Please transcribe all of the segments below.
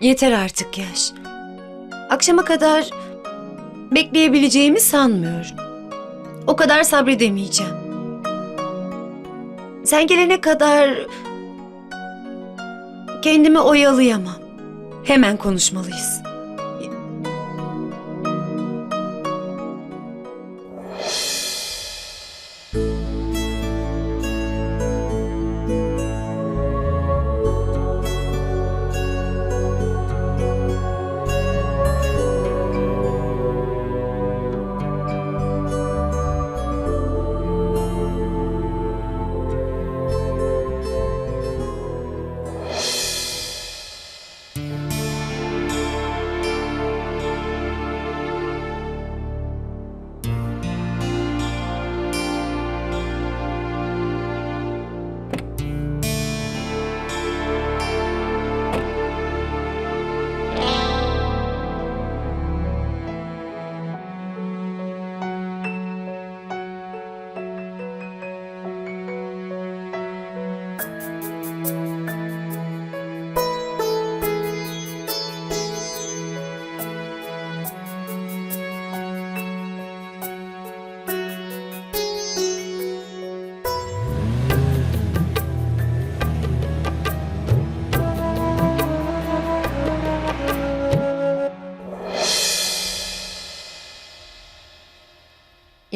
Yeter artık yaş. Akşama kadar bekleyebileceğimi sanmıyorum. O kadar sabredemeyeceğim. Sen gelene kadar kendimi oyalayamam. Hemen konuşmalıyız.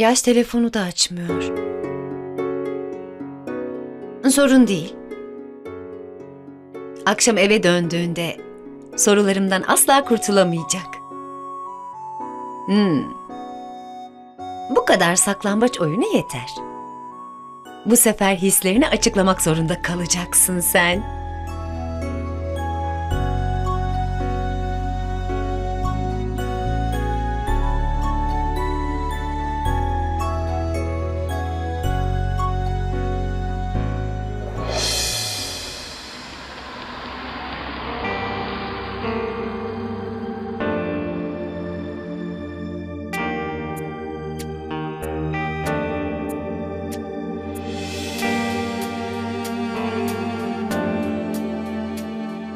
Yaş telefonu da açmıyor. Sorun değil. Akşam eve döndüğünde sorularımdan asla kurtulamayacak. Hmm. Bu kadar saklambaç oyunu yeter. Bu sefer hislerini açıklamak zorunda kalacaksın sen.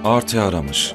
Artı aramış.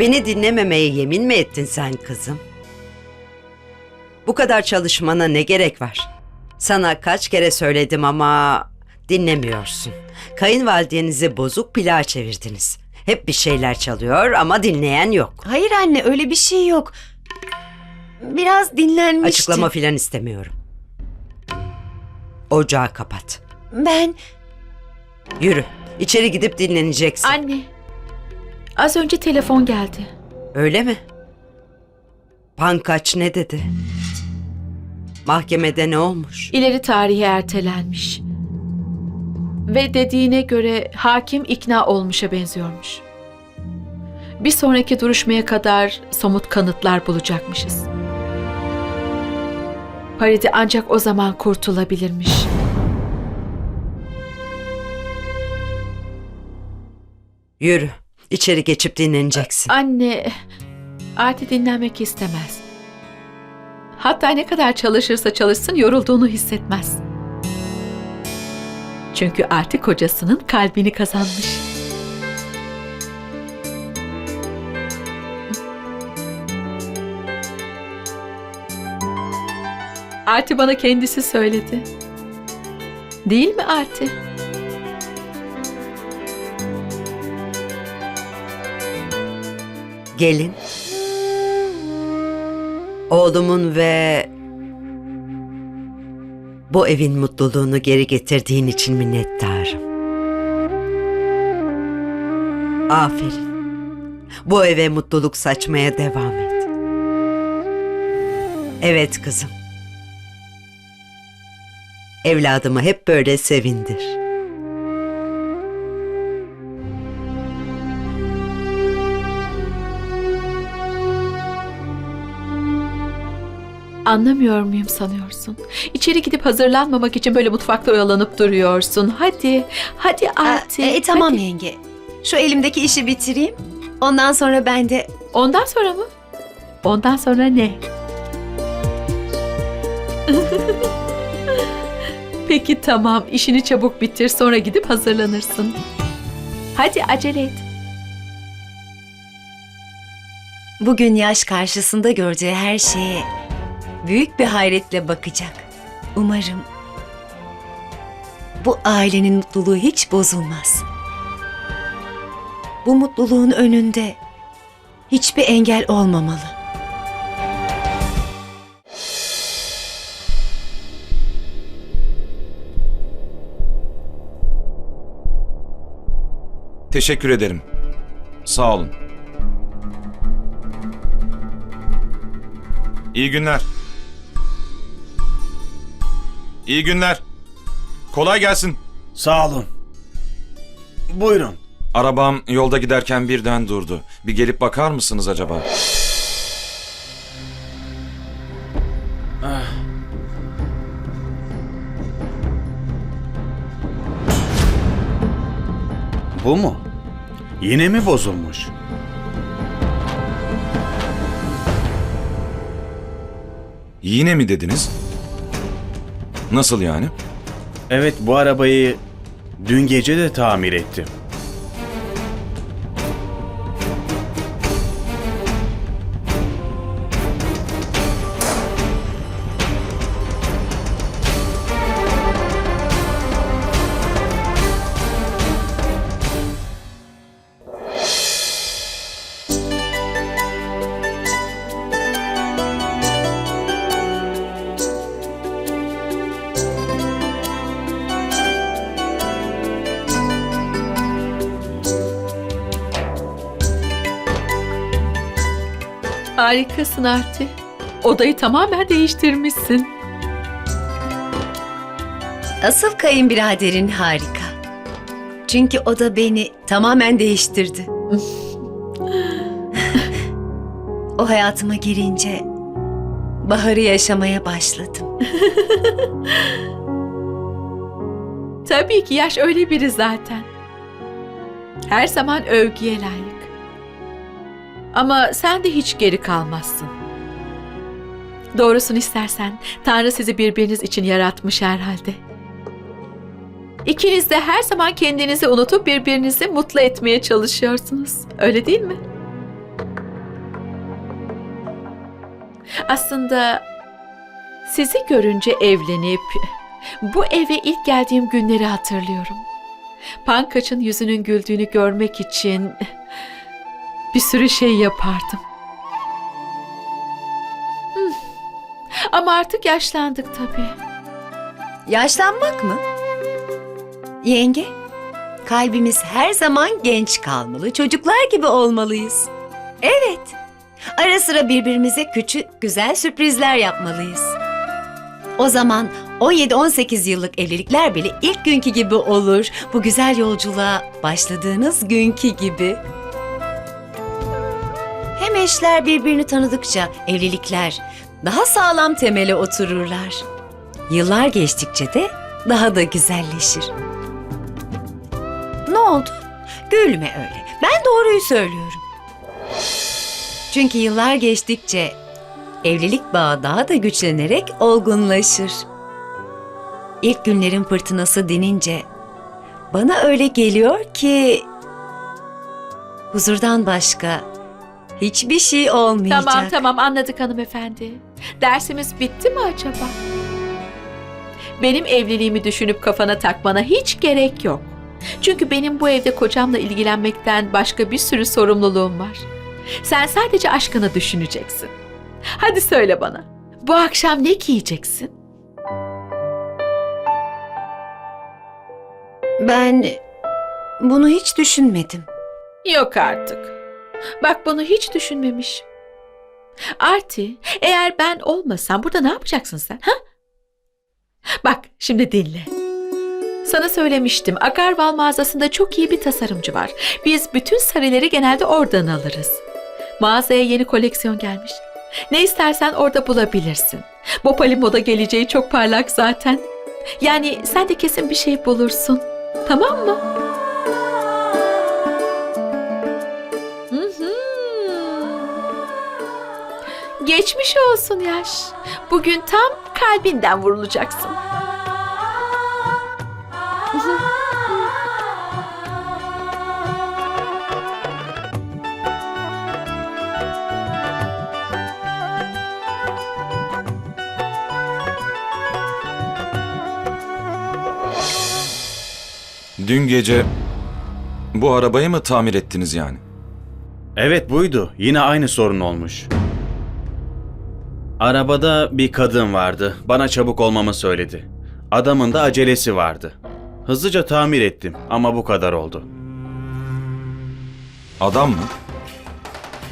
Beni dinlememeye yemin mi ettin sen kızım? Bu kadar çalışmana ne gerek var? Sana kaç kere söyledim ama dinlemiyorsun. Kayınvalidenizi bozuk pilağa çevirdiniz. Hep bir şeyler çalıyor ama dinleyen yok. Hayır anne öyle bir şey yok. Biraz dinlenmiştim. Açıklama filan istemiyorum. Ocağı kapat. Ben Yürü. İçeri gidip dinleneceksin. Anne, az önce telefon geldi. Öyle mi? Pankaç ne dedi? Mahkemede ne olmuş? İleri tarihe ertelenmiş. Ve dediğine göre hakim ikna olmuşa benziyormuş. Bir sonraki duruşmaya kadar somut kanıtlar bulacakmışız. Paridi ancak o zaman kurtulabilirmiş. Yürü. İçeri geçip dinleneceksin. Anne, Arti dinlenmek istemez. Hatta ne kadar çalışırsa çalışsın yorulduğunu hissetmez. Çünkü artık kocasının kalbini kazanmış. Arti bana kendisi söyledi. Değil mi Arti? Gelin. Oğlumun ve bu evin mutluluğunu geri getirdiğin için minnettarım. Aferin. Bu eve mutluluk saçmaya devam et. Evet kızım. Evladımı hep böyle sevindir. Anlamıyor muyum sanıyorsun? İçeri gidip hazırlanmamak için böyle mutfakta oyalanıp duruyorsun. Hadi, hadi Aa, Arti. e, tamam hadi. yenge. Şu elimdeki işi bitireyim. Ondan sonra ben de Ondan sonra mı? Ondan sonra ne? Peki tamam, işini çabuk bitir sonra gidip hazırlanırsın. Hadi acele et. bugün yaş karşısında göreceği her şeye büyük bir hayretle bakacak. Umarım bu ailenin mutluluğu hiç bozulmaz. Bu mutluluğun önünde hiçbir engel olmamalı. Teşekkür ederim. Sağ olun. İyi günler. İyi günler. Kolay gelsin. Sağ olun. Buyurun. Arabam yolda giderken birden durdu. Bir gelip bakar mısınız acaba? Bu mu? Yine mi bozulmuş? Yine mi dediniz? Nasıl yani? Evet bu arabayı dün gece de tamir ettim. Harikasın Arti. Odayı tamamen değiştirmişsin. Asıl kayınbiraderin harika. Çünkü o da beni tamamen değiştirdi. o hayatıma girince baharı yaşamaya başladım. Tabii ki yaş öyle biri zaten. Her zaman övgüye layık. Ama sen de hiç geri kalmazsın. Doğrusunu istersen Tanrı sizi birbiriniz için yaratmış herhalde. İkiniz de her zaman kendinizi unutup birbirinizi mutlu etmeye çalışıyorsunuz. Öyle değil mi? Aslında sizi görünce evlenip bu eve ilk geldiğim günleri hatırlıyorum. Pankaç'ın yüzünün güldüğünü görmek için bir sürü şey yapardım. Hmm. Ama artık yaşlandık tabii. Yaşlanmak mı? Yenge, kalbimiz her zaman genç kalmalı, çocuklar gibi olmalıyız. Evet, ara sıra birbirimize küçük, güzel sürprizler yapmalıyız. O zaman 17-18 yıllık evlilikler bile ilk günkü gibi olur. Bu güzel yolculuğa başladığınız günkü gibi. Hem eşler birbirini tanıdıkça evlilikler daha sağlam temele otururlar. Yıllar geçtikçe de daha da güzelleşir. Ne oldu? Gülme öyle. Ben doğruyu söylüyorum. Çünkü yıllar geçtikçe evlilik bağı daha da güçlenerek olgunlaşır. İlk günlerin fırtınası dinince bana öyle geliyor ki huzurdan başka hiçbir şey olmayacak. Tamam tamam anladık hanımefendi. Dersimiz bitti mi acaba? Benim evliliğimi düşünüp kafana takmana hiç gerek yok. Çünkü benim bu evde kocamla ilgilenmekten başka bir sürü sorumluluğum var. Sen sadece aşkını düşüneceksin. Hadi söyle bana. Bu akşam ne giyeceksin? Ben bunu hiç düşünmedim. Yok artık. Bak bunu hiç düşünmemiş. Arti, eğer ben olmasam burada ne yapacaksın sen? Ha? Bak şimdi dinle. Sana söylemiştim. Agarwal mağazasında çok iyi bir tasarımcı var. Biz bütün sarıları genelde oradan alırız. Mağazaya yeni koleksiyon gelmiş. Ne istersen orada bulabilirsin. Bopali moda geleceği çok parlak zaten. Yani sen de kesin bir şey bulursun. Tamam mı? Geçmiş olsun yaş. Bugün tam kalbinden vurulacaksın. Dün gece bu arabayı mı tamir ettiniz yani? Evet buydu. Yine aynı sorun olmuş. Arabada bir kadın vardı. Bana çabuk olmamı söyledi. Adamın da acelesi vardı. Hızlıca tamir ettim ama bu kadar oldu. Adam mı?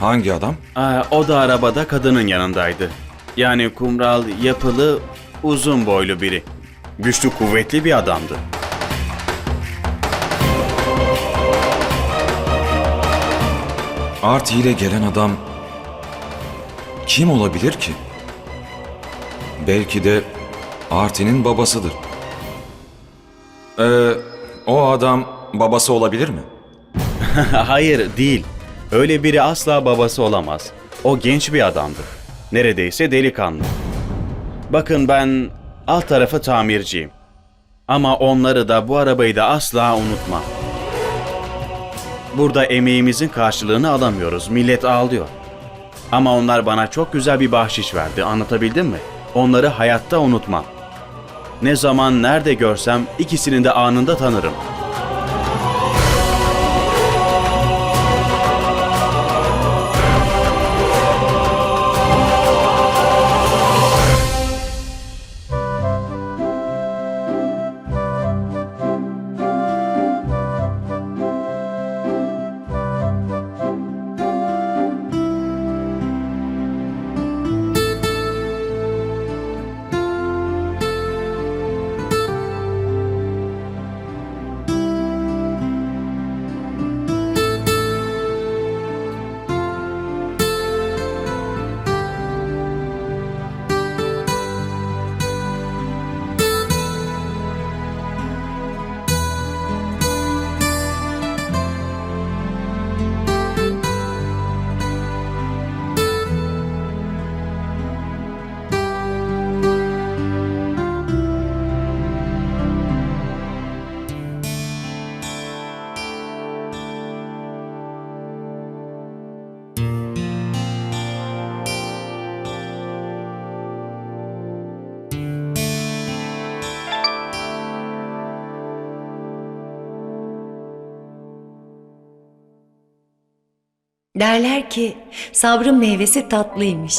Hangi adam? Aa, o da arabada kadının yanındaydı. Yani kumral, yapılı, uzun boylu biri. Güçlü, kuvvetli bir adamdı. Arti ile gelen adam kim olabilir ki? Belki de Arti'nin babasıdır. Ee, o adam babası olabilir mi? Hayır, değil. Öyle biri asla babası olamaz. O genç bir adamdı. Neredeyse delikanlı. Bakın ben alt tarafı tamirciyim. Ama onları da bu arabayı da asla unutmam. Burada emeğimizin karşılığını alamıyoruz. Millet ağlıyor. Ama onlar bana çok güzel bir bahşiş verdi. Anlatabildim mi? Onları hayatta unutmam. Ne zaman nerede görsem ikisini de anında tanırım. Derler ki sabrın meyvesi tatlıymış.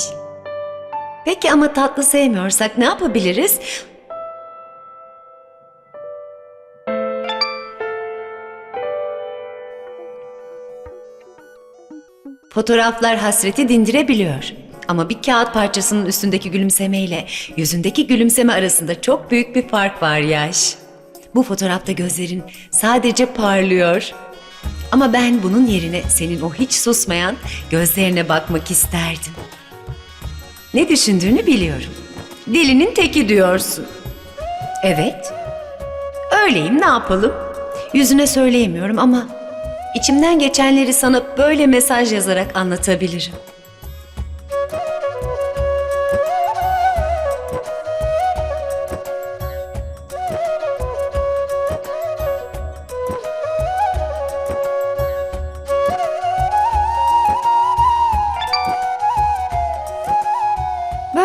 Peki ama tatlı sevmiyorsak ne yapabiliriz? Fotoğraflar hasreti dindirebiliyor. Ama bir kağıt parçasının üstündeki gülümsemeyle yüzündeki gülümseme arasında çok büyük bir fark var yaş. Bu fotoğrafta gözlerin sadece parlıyor. Ama ben bunun yerine senin o hiç susmayan gözlerine bakmak isterdim. Ne düşündüğünü biliyorum. Dilinin teki diyorsun. Evet. Öyleyim ne yapalım? Yüzüne söyleyemiyorum ama içimden geçenleri sana böyle mesaj yazarak anlatabilirim.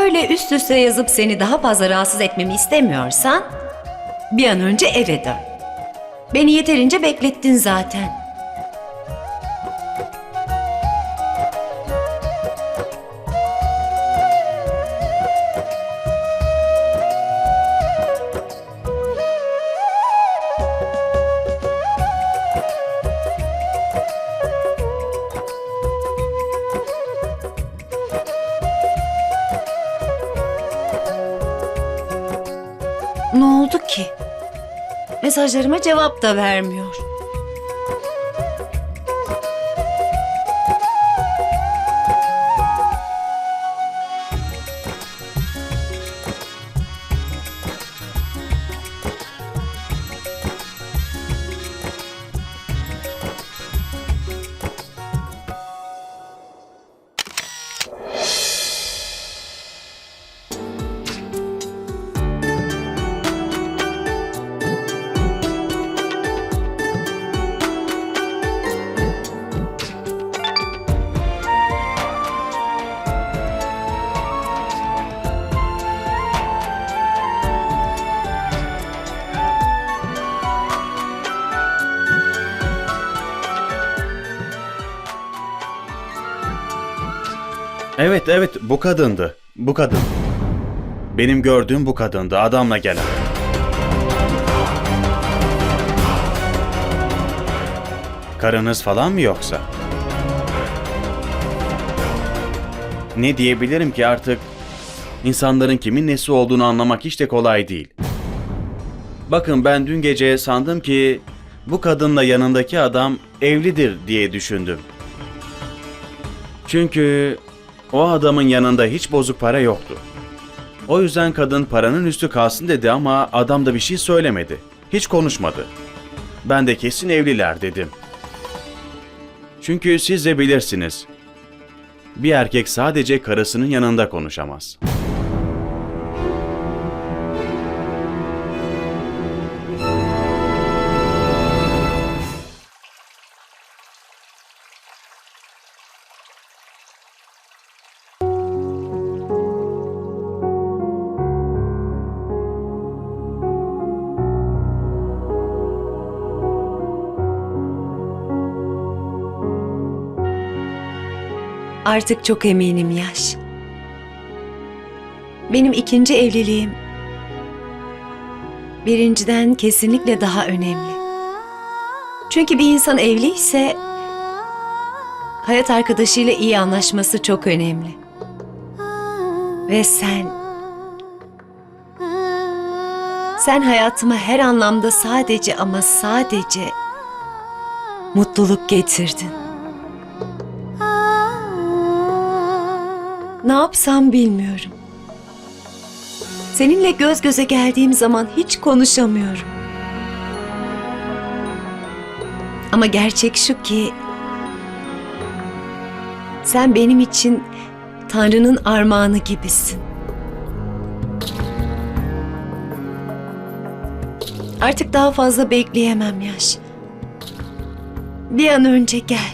Böyle üst üste yazıp seni daha fazla rahatsız etmemi istemiyorsan bir an önce eve dön. Beni yeterince beklettin zaten. olduk ki? Mesajlarıma cevap da vermiyor. Evet evet bu kadındı. Bu kadın. Benim gördüğüm bu kadındı adamla gelen. Karınız falan mı yoksa? Ne diyebilirim ki artık insanların kimin nesi olduğunu anlamak hiç de kolay değil. Bakın ben dün gece sandım ki bu kadınla yanındaki adam evlidir diye düşündüm. Çünkü o adamın yanında hiç bozuk para yoktu. O yüzden kadın paranın üstü kalsın dedi ama adam da bir şey söylemedi. Hiç konuşmadı. Ben de kesin evliler dedim. Çünkü siz de bilirsiniz. Bir erkek sadece karısının yanında konuşamaz. Artık çok eminim Yaş. Benim ikinci evliliğim birinciden kesinlikle daha önemli. Çünkü bir insan evliyse hayat arkadaşıyla iyi anlaşması çok önemli. Ve sen sen hayatıma her anlamda sadece ama sadece mutluluk getirdin. Ne yapsam bilmiyorum. Seninle göz göze geldiğim zaman hiç konuşamıyorum. Ama gerçek şu ki sen benim için Tanrı'nın armağanı gibisin. Artık daha fazla bekleyemem Yaş. Bir an önce gel.